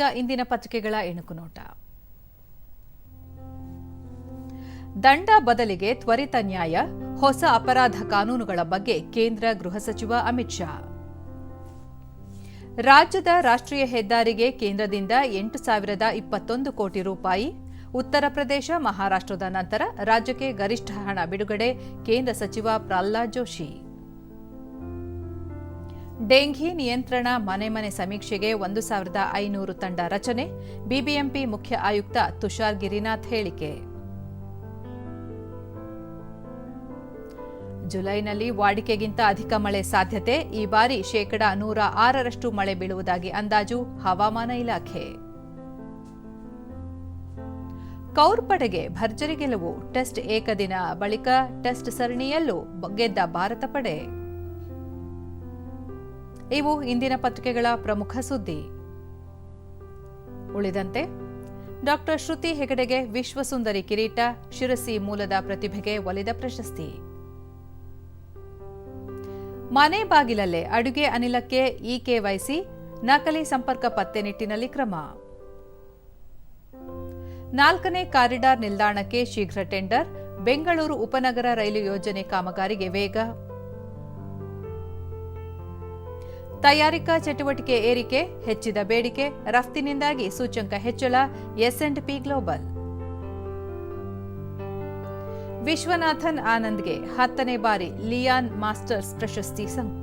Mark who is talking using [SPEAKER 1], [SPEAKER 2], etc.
[SPEAKER 1] ಈಗ ಇಂದಿನ ಪತ್ರಿಕೆಗಳ ಎಣುಕು ನೋಟ. ದಂಡ ಬದಲಿಗೆ ತ್ವರಿತ ನ್ಯಾಯ, ಹೊಸ ಅಪರಾಧ ಕಾನೂನುಗಳ ಬಗ್ಗೆ ಕೇಂದ್ರ ಗೃಹ ಸಚಿವ ಅಮಿತ್ ಶಾ. ರಾಜ್ಯದ ರಾಷ್ಟ್ರೀಯ ಹೆದ್ದಾರಿಗೆ ಕೇಂದ್ರದಿಂದ ಎಂಟು ಸಾವಿರದ ಇಪ್ಪತ್ತೊಂದು ಕೋಟಿ ರೂಪಾಯಿ, ಉತ್ತರ ಪ್ರದೇಶ, ಮಹಾರಾಷ್ಟ್ರದ ನಂತರ ರಾಜ್ಯಕ್ಕೆ ಗರಿಷ್ಠ ಹಣ ಬಿಡುಗಡೆ, ಕೇಂದ್ರ ಸಚಿವ ಪ್ರಹ್ಲಾದ್ ಜೋಶಿ. ಡೆಂಘಿ ನಿಯಂತ್ರಣ ಮನೆ ಮನೆ ಸಮೀಕ್ಷೆಗೆ ಒಂದು ಸಾವಿರದ ಐನೂರು ತಂಡ ರಚನೆ. ಬಿಬಿಎಂಪಿ ಮುಖ್ಯ ಆಯುಕ್ತ ತುಷಾರ್ ಗಿರಿನಾಥ್ ಹೇಳಿಕೆ. ಜುಲೈನಲ್ಲಿ ವಾಡಿಕೆಗಿಂತ ಅಧಿಕ ಮಳೆ ಸಾಧ್ಯತೆ. ಈ ಬಾರಿ ಶೇಕಡಾ ನೂರ ಆರರಷ್ಟು ಮಳೆ ಬೀಳುವುದಾಗಿ ಅಂದಾಜು ಹವಾಮಾನ ಇಲಾಖೆ. ಕೌರ್ ಪಡೆಗೆ ಭರ್ಜರಿ ಗೆಲುವು. ಟೆಸ್ಟ್ ಏಕದಿನ ಬಳಿಕ ಟೆಸ್ಟ್ ಸರಣಿಯಲ್ಲೂ ಗೆದ್ದ ಭಾರತ ಪಡೆ. ಇವು ಇಂದಿನ ಪತ್ರಿಕೆಗಳ ಪ್ರಮುಖ ಸುದ್ದಿ. ಉಳಿದಂತೆ ಡಾಕ್ಟರ್ ಶ್ರುತಿ ಹೆಗಡೆಗೆ ವಿಶ್ವಸುಂದರಿ ಕಿರೀಟ, ಶಿರಸಿ ಮೂಲದ ಪ್ರತಿಭೆಗೆ ಒಲಿದ ಪ್ರಶಸ್ತಿ. ಮನೆ ಬಾಗಿಲಲ್ಲೇ ಅಡುಗೆ ಅನಿಲಕ್ಕೆ ಇಕೆವೈಸಿ ಕೆವೈಸಿ ನಕಲಿ ಸಂಪರ್ಕ ಪತ್ತೆ ನಿಟ್ಟಿನಲ್ಲಿ ಕ್ರಮ. ನಾಲ್ಕನೇ ಕಾರಿಡಾರ್ ನಿಲ್ದಾಣಕ್ಕೆ ಶೀಘ್ರ ಟೆಂಡರ್, ಬೆಂಗಳೂರು ಉಪನಗರ ರೈಲು ಯೋಜನೆ ಕಾಮಗಾರಿಗೆ ವೇಗ. ತಯಾರಿಕಾ ಚಟುವಟಿಕೆ ಏರಿಕೆ, ಹೆಚ್ಚಿದ ಬೇಡಿಕೆ, ರಫ್ತಿನಿಂದಾಗಿ ಸೂಚ್ಯಂಕ ಹೆಚ್ಚಳ, S and P global. Viswanathan ಆನಂದ್ಗೆ ಹತ್ತನೇ ಬಾರಿ ಲಿಯಾನ್ ಮಾಸ್ಟರ್ಸ್ ಪ್ರಶಸ್ತಿ ಸಂ